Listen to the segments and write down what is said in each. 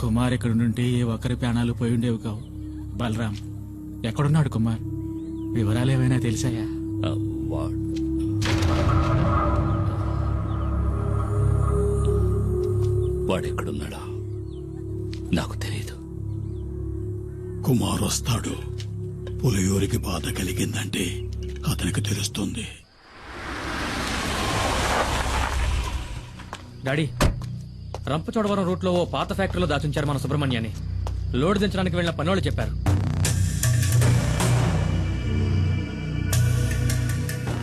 కుమార్ ఇక్కడ నుండి ఏ ఒక్కరి ప్రాణాలు పోయి ఉండేవి కావు. బలరాం ఎక్కడున్నాడు కుమార్? వివరాలు ఏమైనా తెలిసాయా? వాడెక్కడున్నాడా? నాకు తెలియదు కుమార్ వస్తాడు పులియూరికి బాధ కలిగిందంటే అతనికి తెలుస్తుంది. డాడీ రంపచోడవరం రూట్లో ఓ పాత ఫ్యాక్టరీలో దాచుంచారు మన సుబ్రహ్మణ్యాన్ని. లోడ్ దించడానికి వెళ్ళిన పనోళ్ళు చెప్పారు.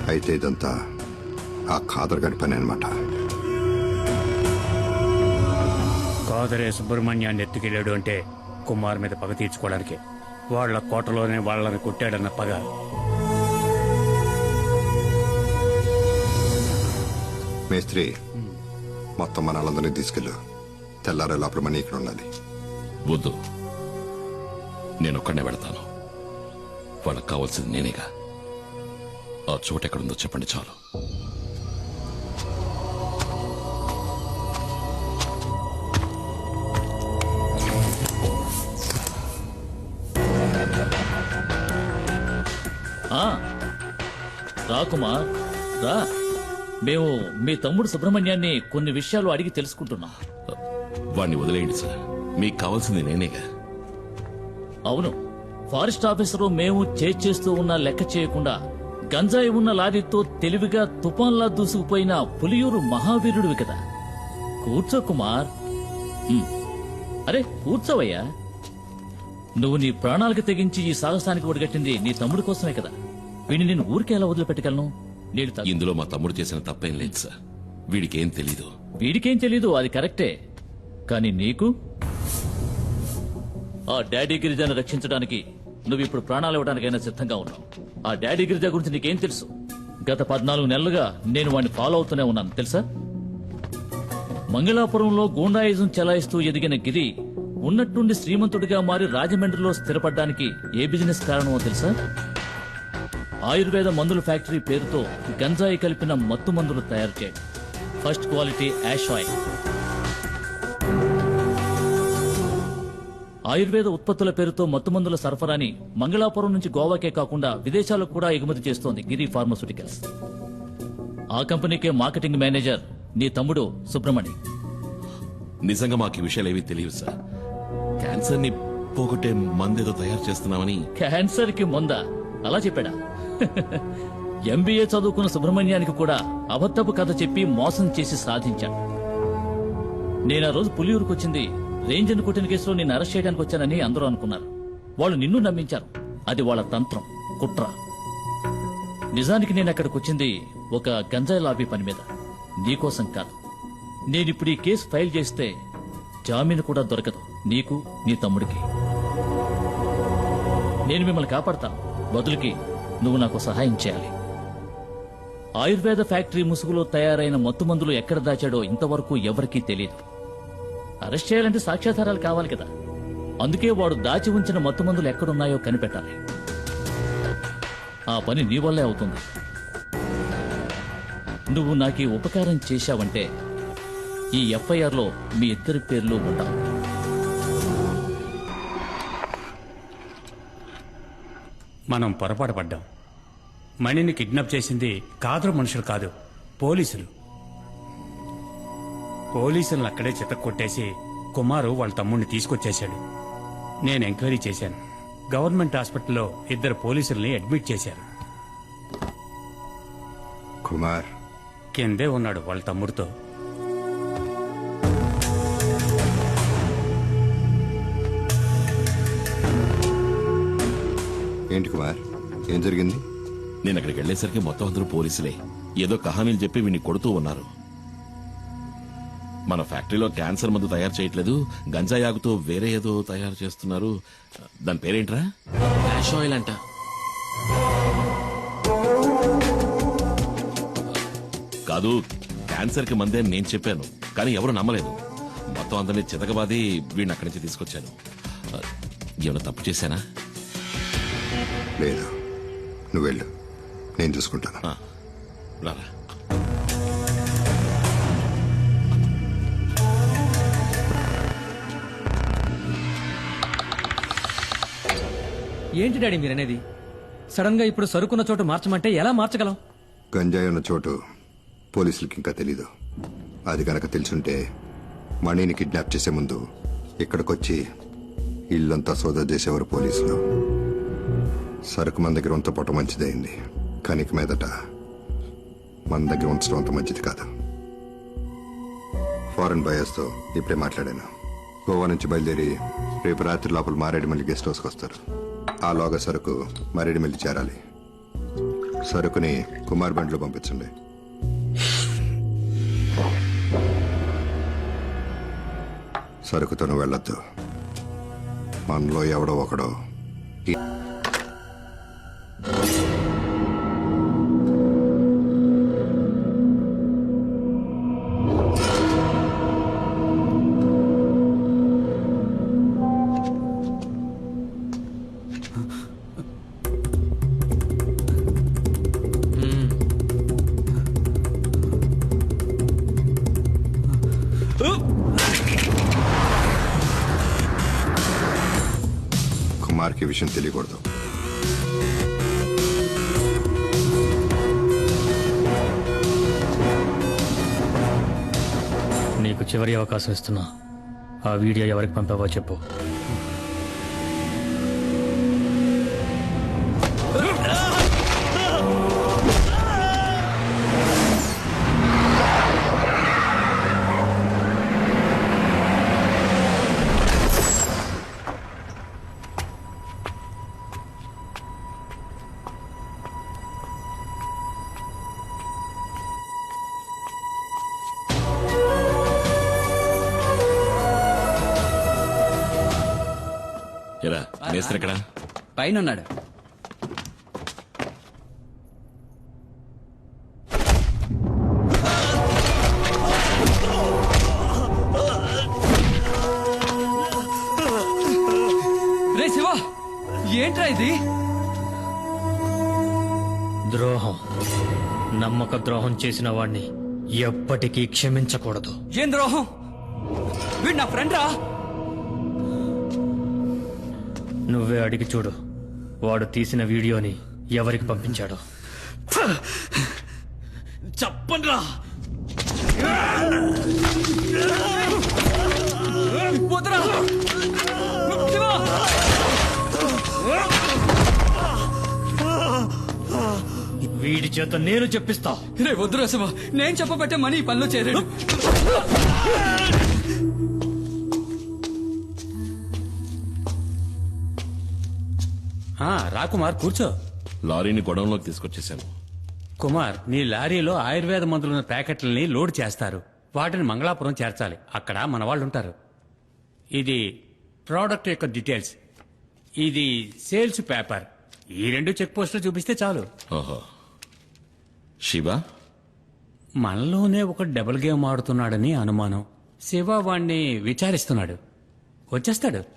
అయితే ఇదంతా ఆ ఖాదర్ గడి పని అనమాట కాదరే సుబ్రహ్మణ్యాన్ని ఎత్తుకెళ్ళాడు అంటే కుమార్ మీద పగ తీర్చుకోవడానికి వాళ్ళ కోటలోనే వాళ్ళని కొట్టాడన్న పగ. మేస్త్రి మొత్తం మన వాళ్ళందరినీ తీసుకెళ్ళు. తెల్లారే లోపల మనీ ఇక్కడ ఉండాలి. వద్దు. నేను ఒక్కడనే వెళతాను. వాళ్ళకి కావాల్సింది నేనేగా. ఆ చోటు ఎక్కడుందో చెప్పండి చాలు. ఆ, రా కుమార్ రా. మేము మీ తమ్ముడు సుబ్రహ్మణ్యాన్ని కొన్ని విషయాలు అడిగి తెలుసుకుంటున్నాం. వాడిని వదిలేయండి సార్. మీకు కావాల్సింది నేనేగా. అవును ఫారెస్ట్ ఆఫీసరు మేము చేస్తూ ఉన్న లెక్క చేయకుండా గంజాయి ఉన్న లారీతో తెలివిగా తుఫాన్లా దూసుకుపోయిన పులియూరు మహావీరుడివి కదా. కూర్చో కుమార్. అరే కూర్చోవయ్యా. నువ్వు నీ ప్రాణాలకు తెగించి ఈ సాహసానికి ఒడిగట్టింది నీ తమ్ముడి కోసమే కదా. వీడిని నేను ఊరికే ఎలా వదిలిపెట్టగలను? నేను త- ఇందులో మా తమ్ముడు చేసిన తప్పేం లేదు సార్. వీడికి ఏం తెలీదు. వీడికేం తెలీదు అది కరెక్టే. కానీ నీకు? ఆ డాడీ గిరిజాను రక్షించడానికి నువ్వు ఇప్పుడు ప్రాణాలు ఇవ్వడానికైనా సిద్ధంగా ఉన్నావు. ఆ డాడీ గిరిజా గురించి నీకేం తెలుసు? గత పద్నాలుగు నెలలుగా నేను వాడిని ఫాలో అవుతూనే ఉన్నాను. తెలుసా? మంగళాపురంలో గూండాయిజం చెలాయిస్తూ ఎదిగిన గిరి ఉన్నట్టుండి శ్రీమంతుడిగా మారి రాజమండ్రిలో స్థిరపడ్డానికి ఏ బిజినెస్ కారణమో తెలుసా? ఆయుర్వేద మందుల ఫ్యాక్టరీ పేరుతో గంజాయి కలిపిన మత్తు మందులు తయారు చేయడం first quality hash oil. Ayurveda ఉత్పత్తుల పేరుతో మత్తుమందుల సరఫరాని మంగళాపురం నుంచి గోవాకే కాకుండా విదేశాలకు కూడా ఎగుమతి చేస్తోంది గిరి ఫార్మస్యూటికల్స్. ఆ కంపెనీకే మార్కెటింగ్ మేనేజర్ నీ తమ్ముడు సుబ్రమణి. నిజంగా మాకు ఈ విషయాలు ఏవీ తెలియదు సార్. క్యాన్సర్ని పోగొట్టే మందేదో తయారు చేస్తున్నామని. క్యాన్సర్కి మొంద. అలా చెప్పాడా? ఎంబీఏ చదువుకున్న సుబ్రహ్మణ్యానికి కూడా అబద్ధపు కథ చెప్పి మోసం చేసి సాధించాడు. నేను ఆ రోజు పులియూరుకు రేంజన్ రేంజర్ కొట్టిన కేసులో నేను అరెస్ట్ చేయడానికి వచ్చానని అందరూ అనుకున్నారు. వాళ్ళు నిన్ను నమ్మించారు. అది వాళ్ళ తంత్రం కుట్ర. నిజానికి నేను అక్కడికి వచ్చింది ఒక గంజాయి లాబీ పని మీద. నీకోసం కాదు. నేనిప్పుడు ఈ కేసు ఫైల్ చేస్తే జామీను కూడా దొరకదు. నీకు నీ తమ్ముడికి. నేను మిమ్మల్ని కాపాడతాను బదులుకి నువ్వు నాకు సహాయం చేయాలి. ఆయుర్వేద ఫ్యాక్టరీ ముసుగులో తయారైన మత్తుమందులు ఎక్కడ దాచాడో ఇంతవరకు ఎవరికీ తెలియదు అరెస్ట్ చేయాలంటే సాక్ష్యాధారాలు కావాలి కదా. అందుకే వాడు దాచి ఉంచిన మత్తు మందులు ఎక్కడున్నాయో కనిపెట్టాలి. ఆ పని నీ వల్లే అవుతుంది. నువ్వు నాకు ఈ ఉపకారం చేశావంటే ఈ ఎఫ్ఐఆర్లో మీ ఇద్దరి పేర్లు ఉంటావు మనం పొరపాటు పడ్డాం. మణిని కిడ్నాప్ చేసింది కాదు మనుషులు కాదు పోలీసులు. పోలీసులను అక్కడే చిత కొట్టేసి కుమారు వాళ్ళ తమ్ముడిని తీసుకొచ్చేశాడు. నేను ఎంక్వైరీ చేశాను. గవర్నమెంట్ హాస్పిటల్లో ఇద్దరు పోలీసుల్ని అడ్మిట్ చేశారు. కుమార్. కిందే ఉన్నాడు వాళ్ళ తమ్ముడితో. ఏంటి కుమార్? ఏం జరిగింది? నేను అక్కడికి వెళ్ళేసరికి మొత్తం అందరూ పోలీసులే. ఏదో కహానీలు చెప్పి వీడిని కొడుతూ ఉన్నారు. మన ఫ్యాక్టరీలో క్యాన్సర్ మందు తయారు చేయట్లేదు. గంజాయి ఆకుతో వేరే ఏదో తయారు చేస్తున్నారు. దాని పేరేంట్రా? ఫ్లాష్ ఆయిల్ అంట. కాదు క్యాన్సర్కి మందే అని నేను చెప్పాను కానీ ఎవరు నమ్మలేదు. మొత్తం అందరినీ చితకబాది వీడిని అక్కడి నుంచి తీసుకొచ్చాను. ఏమైనా తప్పు చేశానా? లేదు. నువ్వు వెళ్ళు. నేను చూసుకుంటాను. రారా. ఏంటి డాడీ మీరనేది? సడన్గా ఇప్పుడు సరుకున్న చోటు మార్చమంటే ఎలా మార్చగలం? గంజాయి ఉన్న చోటు పోలీసులకి ఇంకా తెలీదు. అది గనక తెలుసుంటే మణిని కిడ్నాప్ చేసే ముందు ఇక్కడికొచ్చి ఇల్లంతా సోదా చేసేవారు పోలీసులు. సరుకు మన దగ్గర ఉంత పొట్ట మంచిదైంది కానీ ఇక మీదట మన దగ్గర ఉంచడం అంత మంచిది కాదు. ఫారెన్ బయర్స్తో ఇప్పుడే మాట్లాడాను. గోవా నుంచి బయలుదేరి రేపు రాత్రి లోపల మారేడుమల్లి గెస్ట్ హౌస్కి వస్తారు. ఆ సరుకు మారేడుమల్లి చేరాలి. సరుకుని కుమార్ బండ్లో పంపించండి. సరుకుతో వెళ్ళొద్దు. మనలో ఎవడో ఒకడో ఈ- విషయం తెలియకూడదు. నీకు చివరి అవకాశం ఇస్తున్నా. ఆ వీడియో ఎవరికి పంపావో చెప్పు. మేస్త్రి ఎక్కడా పైన ఉన్నాడు రే శివ ఏంట్రా ఇది? ద్రోహం. నమ్మక ద్రోహం చేసిన వాణ్ణి ఎప్పటికీ క్షమించకూడదు. ఏం ద్రోహం? వీడు నా ఫ్రెండ్ రా. నువ్వే అడిగి చూడు. వాడు తీసిన వీడియోని ఎవరికి పంపించాడో. చెప్పండ్రా! వీడి చేత నేను చెప్పిస్తా. రే వద్దురా శివ. నేను చెప్పబట్టే మనీ పనిలో చేరాడు. కుమార్ కూర్చో. లారీని గొడవంలోకి తీసుకొచ్చేసాను కుమార్ నీ లారీలో ఆయుర్వేద మందులున్న ప్యాకెట్లని లోడ్ చేస్తారు. వాటిని మంగళాపురం చేర్చాలి. అక్కడ మన వాళ్ళు ఉంటారు ఇది ప్రోడక్ట్ యొక్క డీటెయిల్స్. ఇది సేల్స్ పేపర్. ఈ రెండు చెక్ పోస్టులు చూపిస్తే చాలు. ఓహో. శివ? మనలోనే ఒక డబుల్ గేమ్ ఆడుతున్నాడని అనుమానం. శివ వాణ్ణి విచారిస్తున్నాడు. వచ్చేస్తాడు.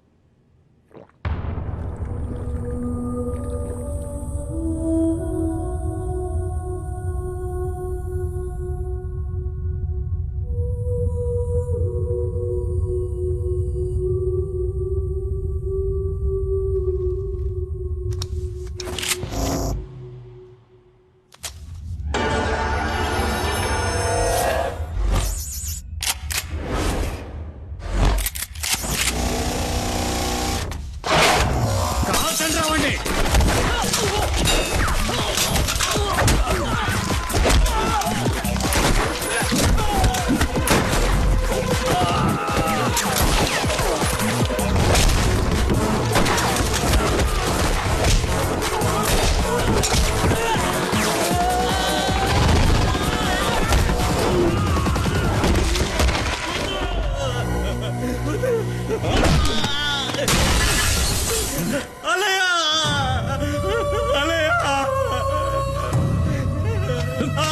Ah!